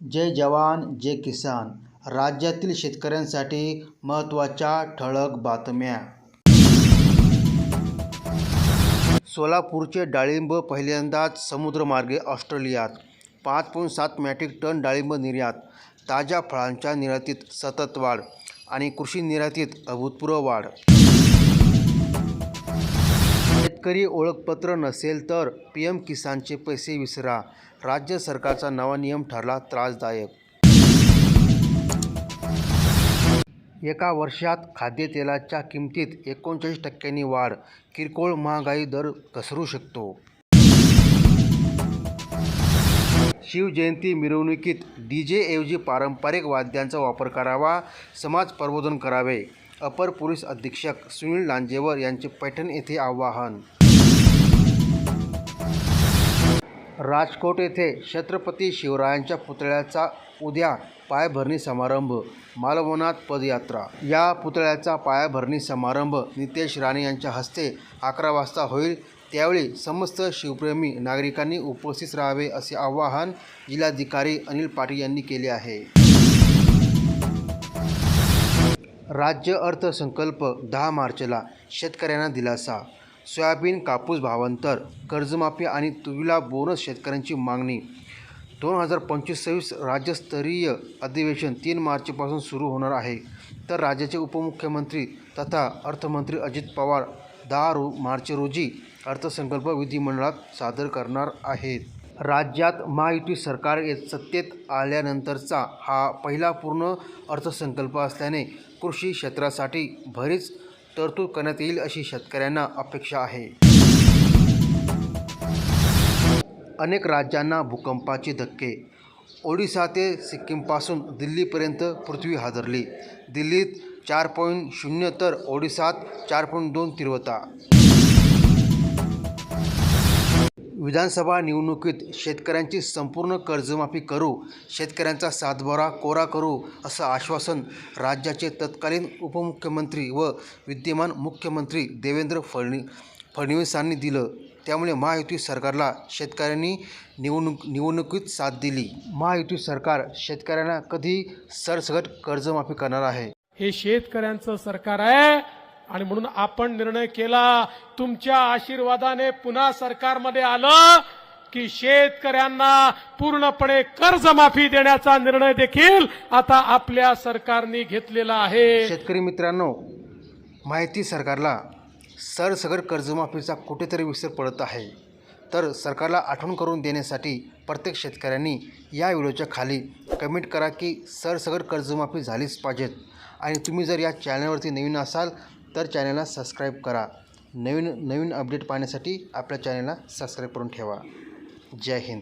जय जवान जय किसान. राज्यातील शेतकऱ्यांसाठी महत्त्वाच्या ठळक बातम्या. सोलापूरचे डाळिंब पहिल्यांदाच समुद्रमार्गे ऑस्ट्रेलियात. पाच पॉईंट सात मॅट्रिक टन डाळिंब निर्यात. ताज्या फळांच्या निर्यातीत सतत वाढ आणि कृषी निर्यातीत अभूतपूर्व वाढ. शेतकरी ओळखपत्र नसेल तर पी एम किसानचे पैसे विसरा. राज्य सरकारचा नवा नियम ठरला त्रासदायक. एका वर्षात खाद्यतेलाच्या किमतीत एकोणचाळीस टक्क्यांनी वाढ. किरकोळ महागाई दर घसरू शकतो. शिवजयंती मिरवणुकीत डी जेऐवजी पारंपरिक वाद्यांचा वापर करावा समाज प्रबोधन करावे. अपर पोलीस अधीक्षक सुनील लांजेवर यांचे पैठण येथे आवाहन. राजकोट येथे छत्रपती शिवरायांच्या पुतळ्याचा उद्या पायाभरणी समारंभ मालवणात पदयात्रा. या पुतळ्याचा पायाभरणी समारंभ नितेश राणे यांच्या हस्ते अकरा वाजता होईल. त्यावेळी समस्त शिवप्रेमी नागरिकांनी उपस्थित राहावे असे आवाहन जिल्हाधिकारी अनिल पाटील यांनी केले आहे. राज्य अर्थसंकल्प दहा मार्चला शेतकऱ्यांना दिलासा. सोयाबीन कापूस भावांतर कर्जमाफी आणि तुविला बोनस शेतकऱ्यांची मागणी. दोन हजार पंचवीस सव्वीस राज्यस्तरीय अधिवेशन तीन मार्चपासून सुरू होणार आहे. तर राज्याचे उपमुख्यमंत्री तथा अर्थमंत्री अजित पवार दहा रो मार्च रोजी अर्थसंकल्प विधिमंडळात सादर करणार आहेत. राज्यात महायुती सरकार सत्तेत आल्यानंतरचा हा पहिला पूर्ण अर्थसंकल्प असल्याने कृषी क्षेत्रासाठी भरीच तरतूद करण्यात येईल अशी शेतकऱ्यांना अपेक्षा आहे. अनेक राज्यांना भूकंपाचे धक्के. ओडिसा ते सिक्कीमपासून दिल्लीपर्यंत पृथ्वी हादरली. दिल्लीत चार पॉईंट शून्य तर ओडिसात चार पॉईंट दोन तीव्रता. विधानसभा निवडणुकीत शेतकऱ्यांची संपूर्ण कर्जमाफी करू शेतकऱ्यांचा सातबारा कोरा करू असं आश्वासन राज्याचे तत्कालीन उपमुख्यमंत्री व विद्यमान मुख्यमंत्री देवेंद्र फडणी फडणवीसांनी दिलं. त्यामुळे महायुती सरकारला शेतकऱ्यांनी निवडणूक निवडणुकीत साथ दिली. महायुती सरकार शेतकऱ्यांना कधी सरसकट कर्जमाफी करणार आहे. हे शेतकऱ्यांचं सरकार आहे. आणि म्हणून आपण निर्णय केला तुमच्या आशीर्वादाने पुन्हा सरकारमध्ये आलं की शेतकऱ्यांना पूर्णपणे कर्जमाफी देण्याचा निर्णय देखील आता आपल्या सरकारने घेतलेला आहे. शेतकरी मित्रांनो माहिती सरकारला सरसगट कर्जमाफीचा कुठेतरी विसर पडत आहे. तर सरकारला आठवण करून देण्यासाठी प्रत्येक शेतकऱ्यांनी या व्हिडिओच्या खाली कमेंट करा की सरसगट कर्जमाफी झालीच पाहिजेत. आणि तुम्ही जर या चॅनलवरती नवीन असाल तर चॅनलला सबस्क्राईब करा. नवीन नवीन अपडेट पाहण्यासाठी आपल्या चॅनलला सबस्क्राईब करून ठेवा. जय हिंद.